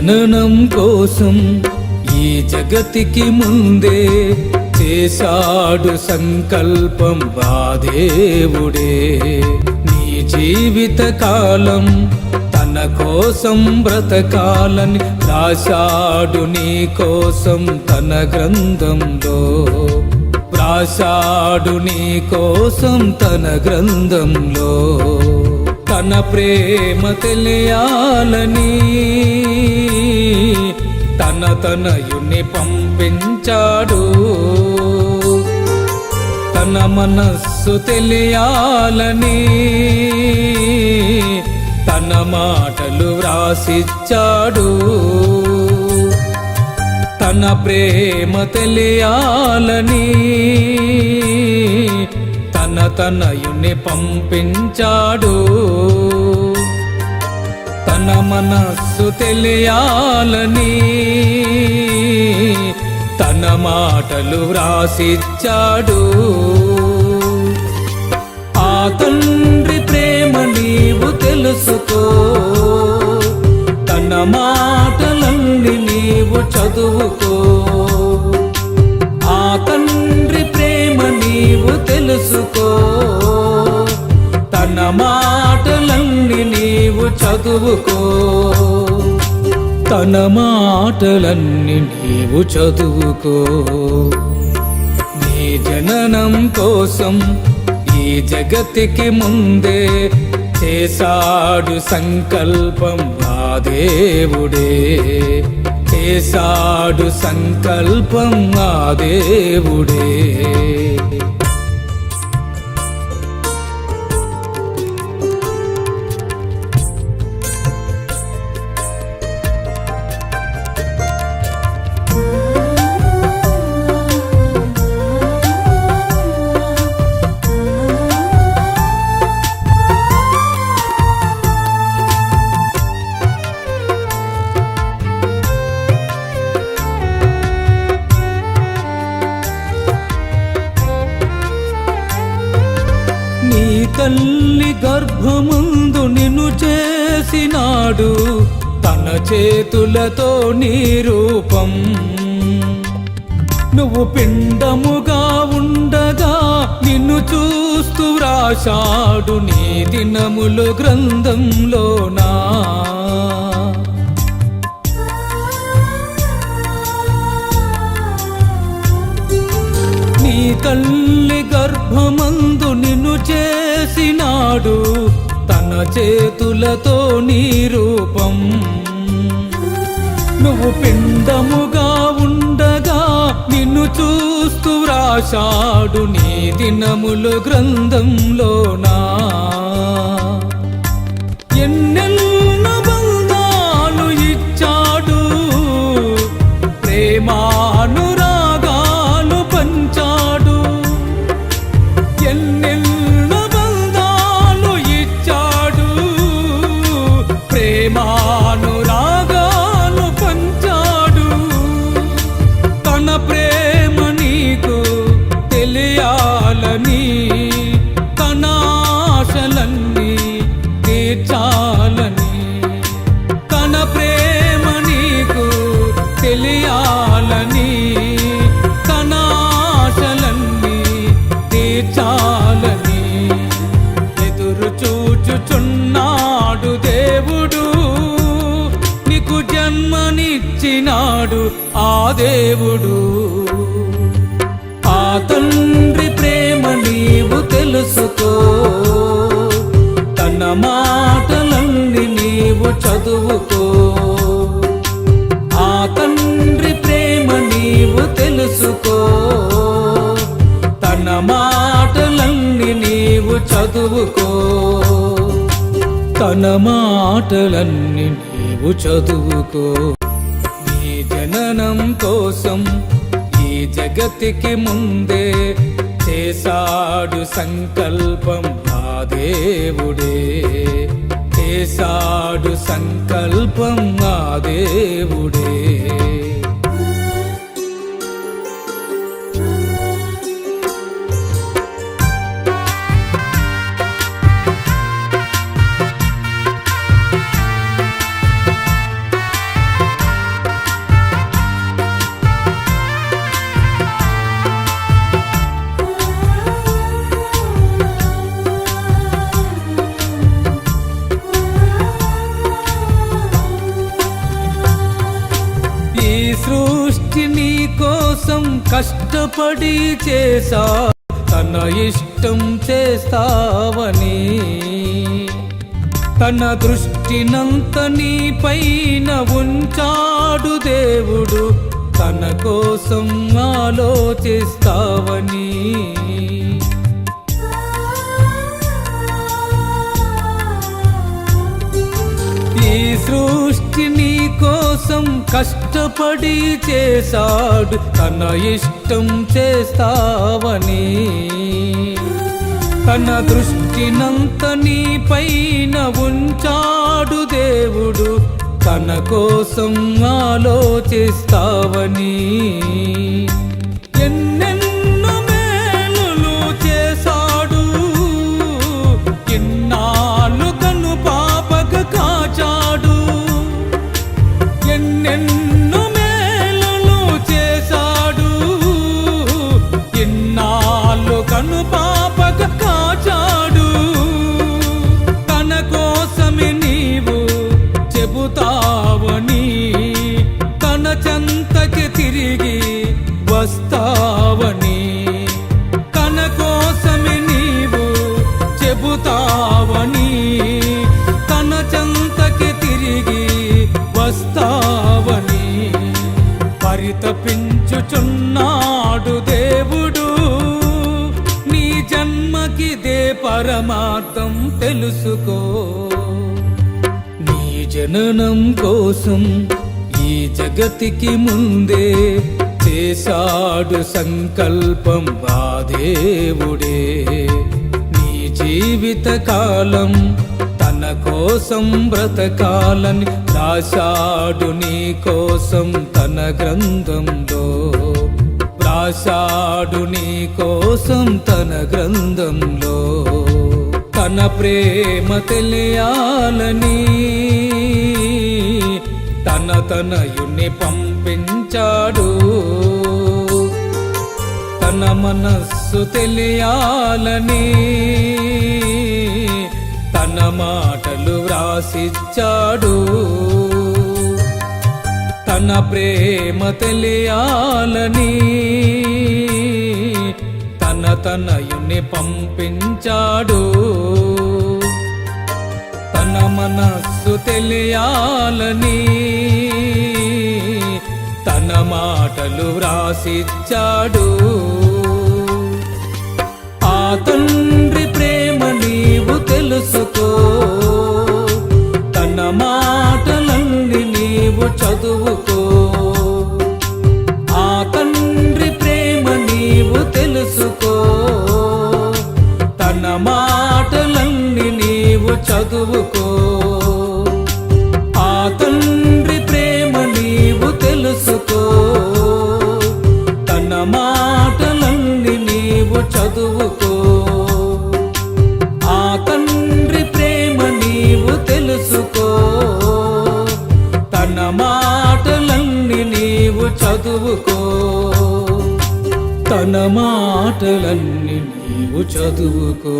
జననం కోసం ఈ జగతికి ముందే చేశాడు సంకల్పం ఆ దేవుడే. నీ జీవిత కాలం తన కోసం బ్రతకాలని రాశాడు నీ కోసం తన గ్రంథంలో. రాశాడు నీ కోసం తన గ్రంథంలో. తన ప్రేమ తెలియాలని తన తనయుని పంపించాడు. తన మనస్సు తెలియాలని తన మాటలు వ్రాసిచ్చాడు. తన ప్రేమ తెలియాలని తనయుని పంపించాడు. తన మనస్సు తెలియాలని తన మాటలు వ్రాసిచ్చాడు. ఆ తండ్రి ప్రేమ నీవు తెలుసుకో. తన మాటలన్నీ నీవు చదువుకో. తెలుసుకో. తన మాటలన్నీ నీవు చదువుకో. తన మాటలన్నీ నీవు చదువుకో. నీ జననం కోసం ఈ జగతికి ముందే చేశాడు సంకల్పం ఆ దేవుడే. చేశాడు సంకల్పం ఆ దేవుడే. తల్లి గర్భముందు నిన్ను చేసినాడు తన చేతులతో నీ రూపం. నువ్వు పిండముగా ఉండగా నిన్ను చూస్తూ రాశాడు నీ దినములు గ్రంథంలోనా. తల్లి గర్భమందు నిన్ను చేసినాడు తన చేతులతో నీ రూపం. నువ్వు పిండముగా ఉండగా నిన్ను చూస్తూ రాశాడు నీ దినములు గ్రంథంలోనా. నాడు ఆ దేవుడు. ఆ తండ్రి ప్రేమ నీవు తెలుసుకో. తన మాటలన్నీ నీవు చదువుకో. ఆ తండ్రి ప్రేమ నీవు తెలుసుకో. తన మాటలన్నీ నీవు చదువుకో. తన మాటలన్నీ నీవు చదువుకో. జననం కోసం ఈ జగతికి ముందే చేశాడు సంకల్పం ఆ దేవుడే. చేశాడు సంకల్పం ఆ దేవుడే. కష్టపడి చేసా తన ఇష్టం చేస్తావని. తన దృష్టినంత నీ పైన ఉంచాడు దేవుడు తన కోసం ఆలోచిస్తావని. కోసం కష్టపడి చేశాడు. తన ఇష్టం చేస్తావని. తన దృష్టినంత నీ పైన ఉంచాడు దేవుడు. తన కోసం ఆలోచిస్తావని. ఎన్నెన్నో మేలులు చేశాడు. ఇన్నాళ్ళు కను పాపక కాచాడు. తన కోసమే నీవు చెబుతావని తన చెంతకి తిరిగి వస్తావని పరితపించుచున్నాడు దేవుడు. నీ జన్మకిదే పరమార్థం తెలుసుకో. నీ జననం కోసం ఈ జగతికి ముందే చేశాడు సంకల్పం ఆ దేవుడే. నీ జీవిత కాలం తన కోసం బ్రతకాలని రాశాడు నీ కోసం తన గ్రంథంలో. రాశాడు నీ కోసం తన గ్రంథంలో. తన ప్రేమ తెలియాలని తన తనయుని పంపించాడు. తన మనస్సు తెలియాలని తన మాటలు వ్రాసిచ్చాడు. తన ప్రేమ తెలియాలని తన తనయుని పంపించాడు. తన మనస్సు తెలియాలని తన మాటలు వ్రాసిచ్చాడు. ఆ తండ్రి తెలుసుకో. తన మాటలన్నీ నీవు చదువుకో. ఆ తండ్రి ప్రేమ నీవు తెలుసుకో. తన మాటలన్నీ నీవు చదువుకో. చదువుకో. తన మాటలన్నీ నీవు చదువుకో.